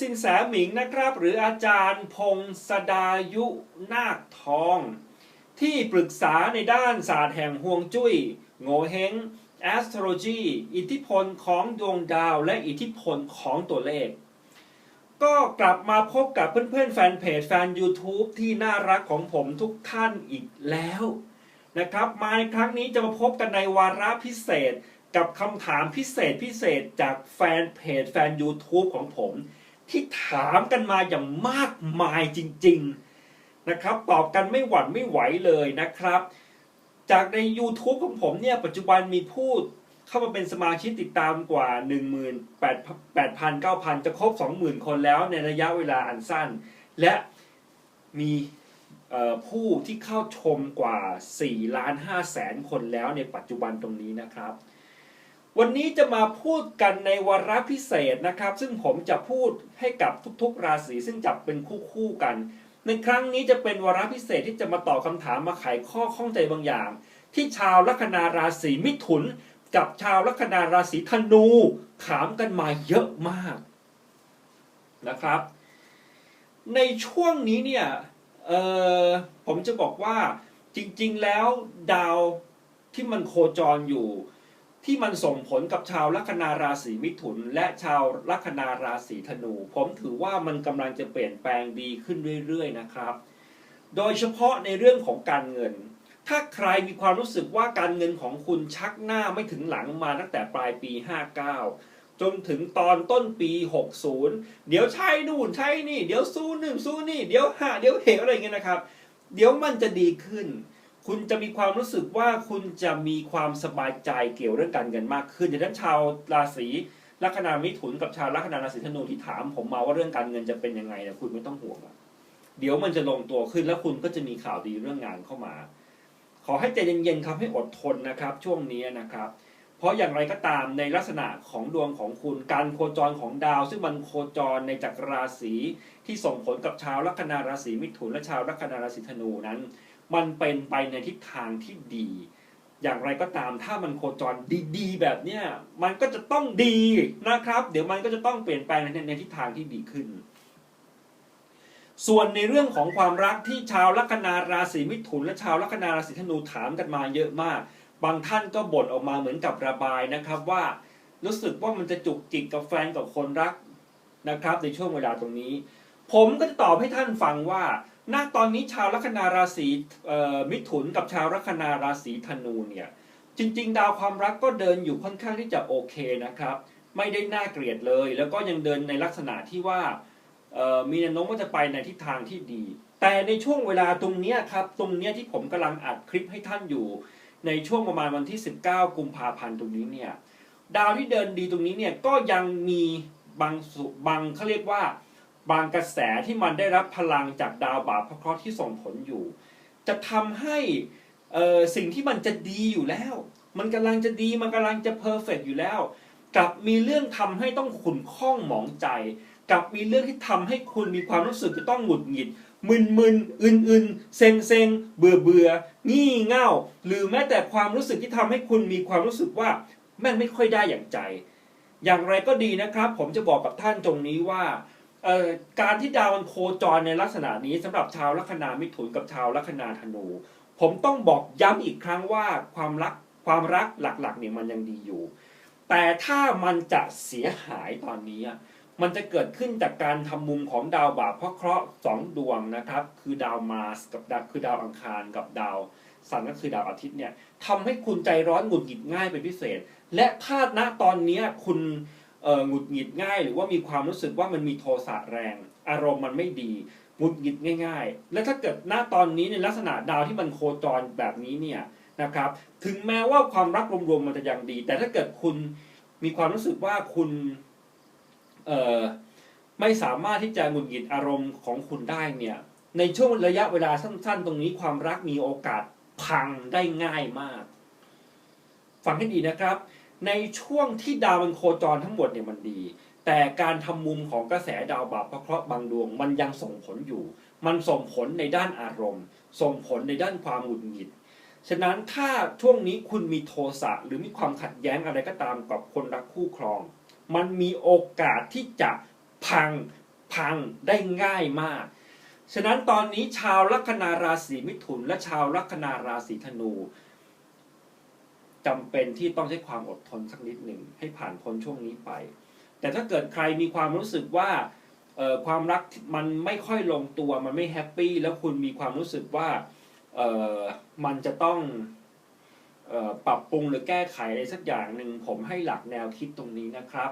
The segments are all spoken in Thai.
สินแสหมิงนะครับ หรืออาจารย์พงศดายุนาคทอง ที่ปรึกษาในด้านศาสตร์แห่งฮวงจุ้ยโงเฮง astrology อิทธิพลของดวงดาวและอิทธิพลของตัวเลข ก็กลับมาพบกับเพื่อนๆ แฟนเพจแฟน YouTube ที่น่ารักของผมทุกท่านอีกแล้วนะครับ มาในครั้งนี้จะมาพบกันในวาระพิเศษกับคำถามพิเศษพิเศษจากแฟนเพจแฟน YouTube ของผม ที่ถามกันมาอย่างมากมายจริง ๆนะครับ ตอบกันไม่หวั่นไม่ไหวเลยนะครับ จากใน YouTube ของผมเนี่ยปัจจุบันมีผู้เข้ามาเป็นสมาชิกติดตามกว่า 18,000 9,000 จะครบ 20,000 คนแล้วในระยะเวลาอันสั้น และมีผู้ที่เข้าชมกว่า4ล้าน5แสนคนแล้วในปัจจุบันตรงนี้นะครับ วันนี้จะมาพูดกันในวาระพิเศษนะครับ ซึ่งผมจะพูดให้กับทุกๆ ราศีซึ่งจับเป็นคู่ๆกัน ในครั้งนี้จะเป็นวาระพิเศษที่จะมาตอบคำถามมาไขข้อข้องใจบางอย่าง ที่ชาวลัคนาราศีมิถุน กับชาวลัคนาราศีธนูถามกันมาเยอะมากนะครับ ในช่วงนี้เนี่ยผมจะบอกว่าจริงๆแล้วดาวที่มันโคจรอยู่ ที่มันส่งผลกับชาวลัคนาราศีมิถุน และชาวลัคนาราศีธนู ผมถือว่ามันกำลังจะเปลี่ยนแปลงดีขึ้นเรื่อยๆนะครับ โดยเฉพาะในเรื่องของการเงิน ถ้าใครมีความรู้สึกว่าการเงินของคุณชักหน้าไม่ถึงหลังมาตั้งแต่ปลายปี 59 จนถึงตอนต้นปี 60 เดี๋ยวใช่นู่นใช่นี่ เดี๋ยวสู้หนึ่งสู้นี่ เดี๋ยวหาเดี๋ยวเหวอะไรเงี้ยนะครับ เดี๋ยวมันจะดีขึ้น คุณจะมีความรู้สึกว่าคุณจะมีความสบายใจเกี่ยวเรื่องการเงินมากขึ้นดังนั้นชาวราศีลัคนามิถุนกับชาวลัคนาราศีธนูที่ถาม ผมมาว่าเรื่องการเงินจะเป็นยังไงนะคุณไม่ต้องห่วงอะเดี๋ยวมันจะลงตัวขึ้นแล้วคุณก็จะมีข่าวดีเรื่องงานเข้ามา ขอให้ใจเย็นๆครับให้อดทนนะครับ ช่วงนี้นะครับ เพราะอย่างไรก็ตามในลักษณะของดวงของคุณการโคจรของดาว ซึ่งมันโคจรในจักรราศีที่ส่งผลกับชาวลัคนาราศีมิถุนและชาวลัคนาราศีธนูนั้น มันเป็นไปในทิศทางที่ดี อย่างไรก็ตามถ้ามันโคจรดีๆ แบบเนี้ยมันก็จะต้องดีนะครับ เดี๋ยวมันก็จะต้องเปลี่ยนแปลงในในทิศทางที่ดีขึ้น ส่วนในเรื่องของความรักที่ชาวลัคนาราศีมิถุน และชาวลัคนาราศีธนูถามกันมาเยอะมาก บางท่านก็บ่นออกมาเหมือนกับระบายนะครับว่า รู้สึกว่ามันจะจุกจิกกับแฟนกับคนรักนะครับ ในช่วงเวลาตรงนี้ ผมก็จะตอบให้ท่านฟังว่า ณตอนนี้ชาวลัคนาราศีมิถุนกับชาวลัคนาราศีธนูเนี่ยจริง ๆ ดาวความรักก็เดินอยู่ค่อนข้างที่จะโอเคนะครับ ไม่ได้น่าเกลียดเลย แล้วก็ยังเดินในลักษณะที่ว่ามีแนวโน้มว่าจะไปในทิศทางที่ดี แต่ในช่วงเวลาตรงเนี้ยครับตรงเนี้ยที่ผมกำลังอัดคลิปให้ท่านอยู่ ในช่วงประมาณวันที่ 19 กุมภาพันธ์ตรงนี้เนี่ยดาวที่เดินดีตรงนี้เนี่ยก็ยังมีบางสุบางเขาเรียกว่า บางกระแสที่มันได้รับพลังจากดาวบาปพระเคราะห์ที่ส่งผลอยู่ จะทำให้สิ่งที่มันจะดีอยู่แล้ว มันกำลังจะดีมันกำลังจะเพอร์เฟกอยู่แล้วกลับมีเรื่องทำให้ต้องขุ่นข้องหมองใจกลับมีเรื่องที่ทำให้คุณมีความรู้สึกจะต้องหงุดหงิดมึนมึนอึนอึนเซ็งเซ็งเบื่อเบื่องี่เง่า หรือแม้แต่ความรู้สึกที่ทำให้คุณมีความรู้สึกว่าแม่งไม่ค่อยได้อย่างใจ อย่างไรก็ดีนะครับ ผมจะบอกกับท่านตรงนี้ว่า การที่ดาวมันโคจรในลักษณะนี้สำหรับชาวลัคนามิถุนกับชาวลัคนาธนู ผมต้องบอกย้ำอีกครั้งว่าความรักความรักหลักๆเนี่ยมันยังดีอยู่ แต่ถ้ามันจะเสียหายตอนนี้ มันจะเกิดขึ้นจากการทำมุมของดาวบาปเพราะเคราะห์สองดวงนะครับ คือดาวมาร์สกับดาวคือดาวอังคารกับดาวสันก็คือดาวอาทิตย์เนี่ยทำให้คุณใจร้อนหงุดหงิดง่ายเป็นพิเศษ และถ้าณตอนนี้คุณ หงุดหงิดง่าย หรือว่ามีความรู้สึกว่ามันมีโทสะแรง อารมณ์มันไม่ดีหงุดหงิดง่าย ๆ และถ้าเกิดณตอนนี้ในลักษณะดาวที่มันโคจรแบบนี้เนี่ยนะครับ ถึงแม้ว่าความรักรวมๆมันจะยังดี แต่ถ้าเกิดคุณมีความรู้สึกว่าคุณเออไม่สามารถที่จะหงุดหงิดอารมณ์ของคุณได้เนี่ย ในช่วงระยะเวลาสั้น ๆ ตรงนี้ความรักมีโอกาสพังได้ง่ายมาก ฟังให้ดีนะครับ ในช่วงที่ดาวมันโคจรทั้งหมดเนี่ยมันดี แต่การทำมุมของกระแสดาวบาปพระเคราะห์บางดวงมันยังส่งผลอยู่ มันส่งผลในด้านอารมณ์ ส่งผลในด้านความหงุดหงิดฉะนั้นถ้าช่วงนี้คุณมีโทสะหรือมีความขัดแย้งอะไรก็ตามกับคนรักคู่ครอง มันมีโอกาสที่จะพังพังได้ง่ายมาก ฉะนั้นตอนนี้ชาวลัคนาราศีมิถุนและชาวลัคนาราศีธนู จำเป็นที่ต้องใช้ความอดทนสักนิดหนึ่งให้ผ่านพ้นช่วงนี้ไป แต่ถ้าเกิดใครมีความรู้สึกว่าความรักมันไม่ค่อยลงตัวมันไม่แฮปปี้แล้วคุณมีความรู้สึกว่ามันจะต้องปรับปรุงหรือแก้ไขอะไรสักอย่างหนึ่งผมให้หลักแนวคิดตรงนี้นะครับ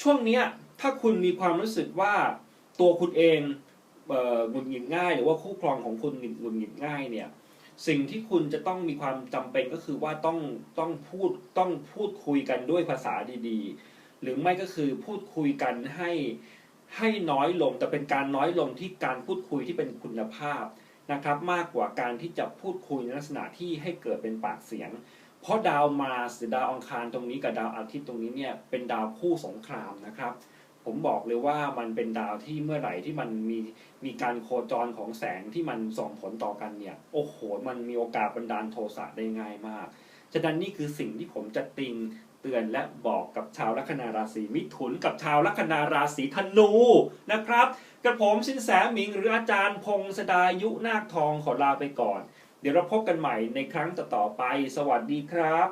ช่วงนี้ถ้าคุณมีความรู้สึกว่าตัวคุณเอง หงุดหงิดง่าย หรือว่าคู่ครองของคุณหงุดหงิดง่ายเนี่ยสิ่งที่คุณจะต้องมีความจำเป็นก็คือว่าต้องต้องพูดต้องพูดคุยกันด้วยภาษาดีๆ หรือไม่ก็คือพูดคุยกันให้ให้น้อยลงแต่เป็นการน้อยลงที่การพูดคุยที่เป็นคุณภาพนะครับ มากกว่าการที่จะพูดคุยในลักษณะที่ให้เกิดเป็นปากเสียง เพราะดาวมาสหรือดาวอังคารตรงนี้กับดาวอาทิตย์ตรงนี้เนี่ยเป็นดาวคู่สงครามนะครับ ผมบอกเลยว่ามันเป็นดาวที่เมื่อไหร่ที่มันมีมีการโคจรของแสงที่มันส่งผลต่อกันเนี่ย โอ้โห มันมีโอกาสบันดาลโทสะได้ง่ายมาก ฉะนั้นนี่คือสิ่งที่ผมจะติงเตือนและบอกกับชาวลัคนาราศีมิถุนกับชาวลัคนาราศีธนูนะครับกระผมสินแสหมิงหรืออาจารย์พงศดายุนาคทองขอลาไปก่อน เดี๋ยวเราพบกันใหม่ในครั้งต่อๆไป สวัสดีครับ